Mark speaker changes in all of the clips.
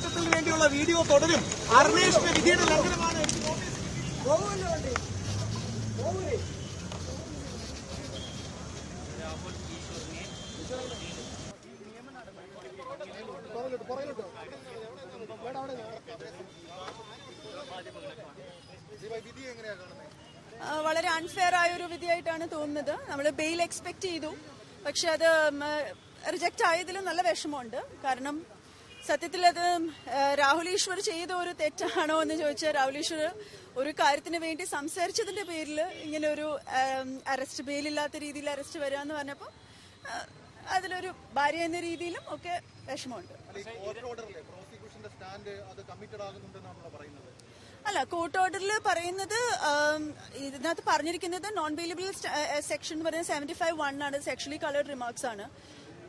Speaker 1: മാങ്കൂട്ടത്തിന് വേണ്ടിയുള്ള വീഡിയോ തുടരും. അർണേഷിന്റെ വിധിയുടെ ലംഘനമാണ്
Speaker 2: വളരെ അൺഫെയർ ആയ ഒരു വിധിയായിട്ടാണ് തോന്നുന്നത്. നമ്മൾ ബെയിൽ എക്സ്പെക്ട് ചെയ്തു. പക്ഷെ അത് റിജക്റ്റ് ആയതിലും നല്ല വിഷമമുണ്ട്. കാരണം സത്യത്തിൽ അത് രാഹുൽ ഈശ്വർ ചെയ്ത ഒരു തെറ്റാണോ എന്ന് ചോദിച്ചാൽ രാഹുൽ ഈശ്വർ ഒരു കാര്യത്തിന് വേണ്ടി സംസാരിച്ചതിന്റെ പേരിൽ ഇങ്ങനെ ഒരു അറസ്റ്റ് ബെയിലില്ലാത്ത രീതിയിൽ അറസ്റ്റ് വരിക എന്ന് പറഞ്ഞപ്പോൾ അതിലൊരു ഭാര്യ എന്ന രീതിയിലും ഒക്കെ വിഷമമുണ്ട്. അല്ല കോർട്ട് ഓർഡറിൽ പറയുന്നത്. ഇതിനകത്ത് പറഞ്ഞിരിക്കുന്നത് നോൺ ബെയിലബിൾ സെക്ഷൻ എന്ന് പറയുന്നത് സെവന്റി ഫൈവ് വൺ ആണ്. സെക്ഷലി കളേർഡ് റിമാർക്സ് ആണ്.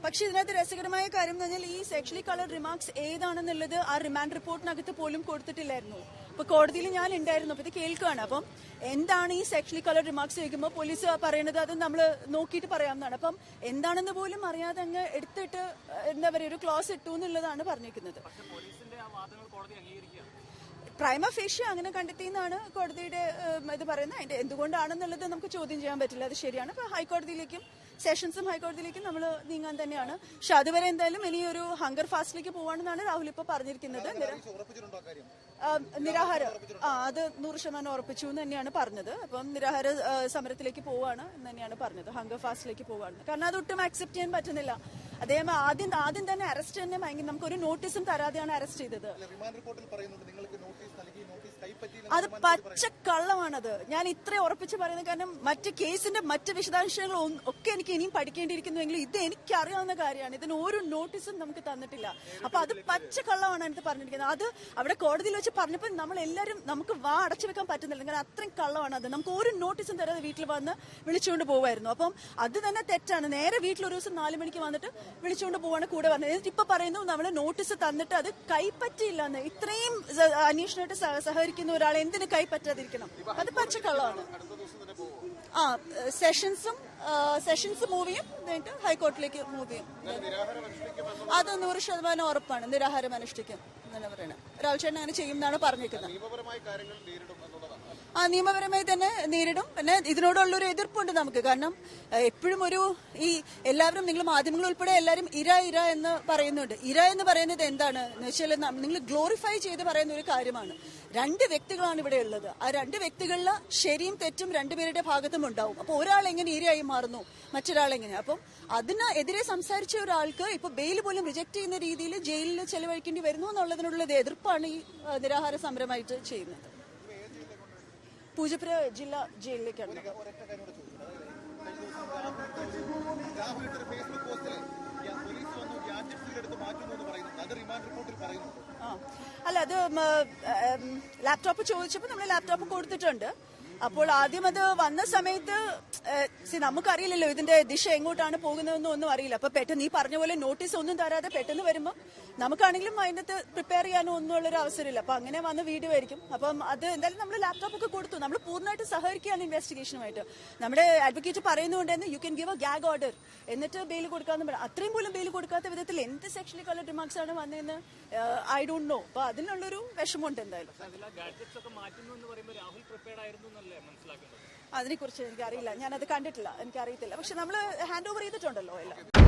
Speaker 2: പക്ഷെ ഇതിനകത്ത് രസകരമായ കാര്യം എന്ന് പറഞ്ഞാൽ ഈ സെക്ഷലി കളർഡ് റിമാർക്സ് ഏതാണെന്നുള്ളത് ആ റിമാൻഡ് റിപ്പോർട്ടിനകത്ത് പോലും കൊടുത്തിട്ടില്ലായിരുന്നു. അപ്പൊ കോടതിയിൽ ഞാൻ ഉണ്ടായിരുന്നു. അപ്പൊ ഇത് കേൾക്കുകയാണ്. അപ്പം എന്താണ് ഈ സെക്ഷലി കളർ റിമാർക്സ് ചോദിക്കുമ്പോൾ പോലീസ് പറയുന്നത് അത് നമ്മൾ നോക്കിയിട്ട് പറയാവുന്നതാണ്. അപ്പം എന്താണെന്ന് പോലും അറിയാതെ അങ്ങ് എടുത്തിട്ട് എന്താ പറയുക ഒരു ക്ലോസ് ഇട്ടു എന്നുള്ളതാണ് പറഞ്ഞിരിക്കുന്നത്. പ്രൈമ ഫേഷ്യ അങ്ങനെ കണ്ടെത്തിയെന്നാണ് കോടതിയുടെ ഇത് പറയുന്നത്. അതിന്റെ എന്തുകൊണ്ടാണെന്നുള്ളത് നമുക്ക് ചോദ്യം ചെയ്യാൻ പറ്റില്ല. അത് ശരിയാണ്. അപ്പൊ ഹൈക്കോടതിയിലേക്കും സെഷൻസും ഹൈക്കോടതിയിലേക്കും നമ്മൾ നീങ്ങാൻ തന്നെയാണ്. പക്ഷെ അതുവരെ എന്തായാലും ഇനി ഒരു ഹങ്കർ ഫാസ്റ്റിലേക്ക് പോവാണെന്നാണ് രാഹുൽ ഇപ്പൊ പറഞ്ഞിരിക്കുന്നത്. നിരാഹാര. ആ അത് നൂറ് ശതമാനം ഉറപ്പിച്ചു എന്ന് തന്നെയാണ് പറഞ്ഞത്. അപ്പം നിരാഹാര സമരത്തിലേക്ക് പോവാണ് എന്ന് തന്നെയാണ് പറഞ്ഞത്. ഹങ്കർ ഫാസ്റ്റിലേക്ക് പോവാണ്. കാരണം അത് ഒട്ടും അക്സെപ്റ്റ് ചെയ്യാൻ പറ്റുന്നില്ല. അദ്ദേഹം ആദ്യം ആദ്യം തന്നെ അറസ്റ്റ് തന്നെ ഭയങ്കര നമുക്ക് ഒരു നോട്ടീസും തരാതെയാണ് അറസ്റ്റ് ചെയ്തത്. അത് പച്ച കള്ളമാണത് ഞാൻ ഇത്ര ഉറപ്പിച്ച് പറയുന്നത് കാരണം മറ്റ് കേസിന്റെ മറ്റ് വിശദാംശങ്ങൾ ഒക്കെ എനിക്ക് ഇനിയും പഠിക്കേണ്ടിയിരിക്കുന്നുവെങ്കിലും ഇത് എനിക്ക് അറിയാവുന്ന കാര്യമാണ്. ഇതിന് ഒരു നോട്ടീസും നമുക്ക് തന്നിട്ടില്ല. അപ്പൊ അത് പച്ച കള്ളമാണ് എനിക്ക് പറഞ്ഞിരിക്കുന്നത്. അത് അവിടെ കോടതിയിൽ വെച്ച് പറഞ്ഞപ്പോൾ നമ്മൾ എല്ലാവരും നമുക്ക് വാ അടച്ചു വെക്കാൻ പറ്റുന്നില്ല. കാരണം അത്രയും കള്ളമാണ് അത് നമുക്ക് ഒരു നോട്ടീസും തരാതെ വീട്ടിൽ വന്ന് വിളിച്ചുകൊണ്ട് പോകുമായിരുന്നു അപ്പം അത് തന്നെ തെറ്റാണ്. നേരെ വീട്ടിൽ ഒരു ദിവസം നാല് മണിക്ക് വന്നിട്ട് വിളിച്ചുകൊണ്ട് പോവാണ് കൂടെ എന്നിട്ട് ഇപ്പൊ പറയുന്നു നമ്മൾ നോട്ടീസ് തന്നിട്ട് അത് കൈപ്പറ്റിയില്ല എന്ന് ഇത്രയും അന്വേഷണമായിട്ട് സഹകരിക്കുന്ന ഒരാൾ എന്തിനു കൈപ്പറ്റാതിരിക്കണം? അത് പച്ചക്കള്ളമാണ്. ആ സെഷൻസും സെഷൻസ് മൂവ് ചെയ്യും എന്നിട്ട് ഹൈക്കോർട്ടിലേക്ക് മൂവ് ചെയ്യും. അത് നൂറ് ശതമാനം ഉറപ്പാണ് നിരാഹാരം അനുഷ്ഠിക്കും എന്നാണ് പറയുന്നത്. രാഹുൽ ചേട്ടൻ അങ്ങനെ ചെയ്യും എന്നാണ് പറഞ്ഞിരിക്കുന്നത്. ആ നിയമപരമായി തന്നെ നേരിടും. പിന്നെ ഇതിനോടുള്ളൊരു എതിർപ്പുണ്ട് നമുക്ക്. കാരണം എപ്പോഴും ഒരു ഈ എല്ലാവരും നിങ്ങൾ മാധ്യമങ്ങൾ ഉൾപ്പെടെ എല്ലാവരും ഇര ഇര എന്ന് പറയുന്നുണ്ട്. ഇര എന്ന് പറയുന്നത് എന്താണ്? എന്ന് വെച്ചാൽ നിങ്ങൾ ഗ്ലോറിഫൈ ചെയ്ത് പറയുന്ന ഒരു കാര്യമാണ്. രണ്ട് വ്യക്തികളാണ് ഇവിടെ ഉള്ളത്. ആ രണ്ട് വ്യക്തികളിൽ ശരിയും തെറ്റും രണ്ടുപേരുടെ ഭാഗത്തും ഉണ്ടാവും. അപ്പോൾ ഒരാൾ എങ്ങനെ ഇരയായി മാറുന്നു മറ്റൊരാളെങ്ങനെ അപ്പം അതിനെതിരെ സംസാരിച്ച ഒരാൾക്ക് ഇപ്പൊ ബെയിൽ പോലും റിജക്ട് ചെയ്യുന്ന രീതിയിൽ ജയിലിൽ ചെലവഴിക്കേണ്ടി വരുന്നു എന്നുള്ളതിനുള്ള എതിർപ്പാണ് ഈ നിരാഹാര സമരമായിട്ട് ചെയ്യുന്നത് പൂജപ്പുര ജില്ലാ ജയിലിലേക്കാണ് അല്ല അത് ലാപ്ടോപ്പ് ചോദിച്ചപ്പോൾ നമ്മൾ ലാപ്ടോപ്പ് കൊടുത്തിട്ടുണ്ട് അപ്പോൾ ആദ്യം അത് വന്ന സമയത്ത് നമുക്കറിയില്ലല്ലോ ഇതിന്റെ ദിശ എങ്ങോട്ടാണ് പോകുന്നതെന്നും ഒന്നും അറിയില്ല. അപ്പൊ പെട്ടെന്ന് ഈ പറഞ്ഞ പോലെ നോട്ടീസ് ഒന്നും തരാതെ പെട്ടെന്ന് വരുമ്പോൾ നമുക്കാണെങ്കിലും അതിനകത്ത് പ്രിപ്പയർ ചെയ്യാനോ ഒന്നും ഉള്ളൊരു അവസരമില്ല. അപ്പൊ അങ്ങനെ വന്ന് വീഡിയോ ആയിരിക്കും അപ്പം അത് എന്തായാലും നമ്മൾ ലാപ്ടോപ്പ് ഒക്കെ കൊടുത്തു. നമ്മൾ പൂർണമായിട്ട് സഹകരിക്കുകയാണ് ഇൻവെസ്റ്റിഗേഷനുമായിട്ട് നമ്മുടെ അഡ്വക്കേറ്റ് പറയുന്നുണ്ട് you can give a gag order എന്നിട്ട് ബെയിൽ കൊടുക്കാന്ന് പറയാം അത്രയും പോലും ബെയിൽ കൊടുക്കാത്ത വിധത്തിൽ എന്ത് സെക്ഷനിൽ റിമാർക്സ് ആണ് വന്നതെന്ന് ഐ ഡോണ്ട് നോ അപ്പൊ അതിനുള്ളൊരു വിഷമമുണ്ട് എന്തായാലും. അതിനെക്കുറിച്ച് എനിക്കറിയില്ല. ഞാനത് കണ്ടിട്ടില്ല. എനിക്കറിയത്തില്ല. പക്ഷെ നമ്മൾ ഹാൻഡ് ഓവർ ചെയ്തിട്ടുണ്ടല്ലോ എല്ലാം.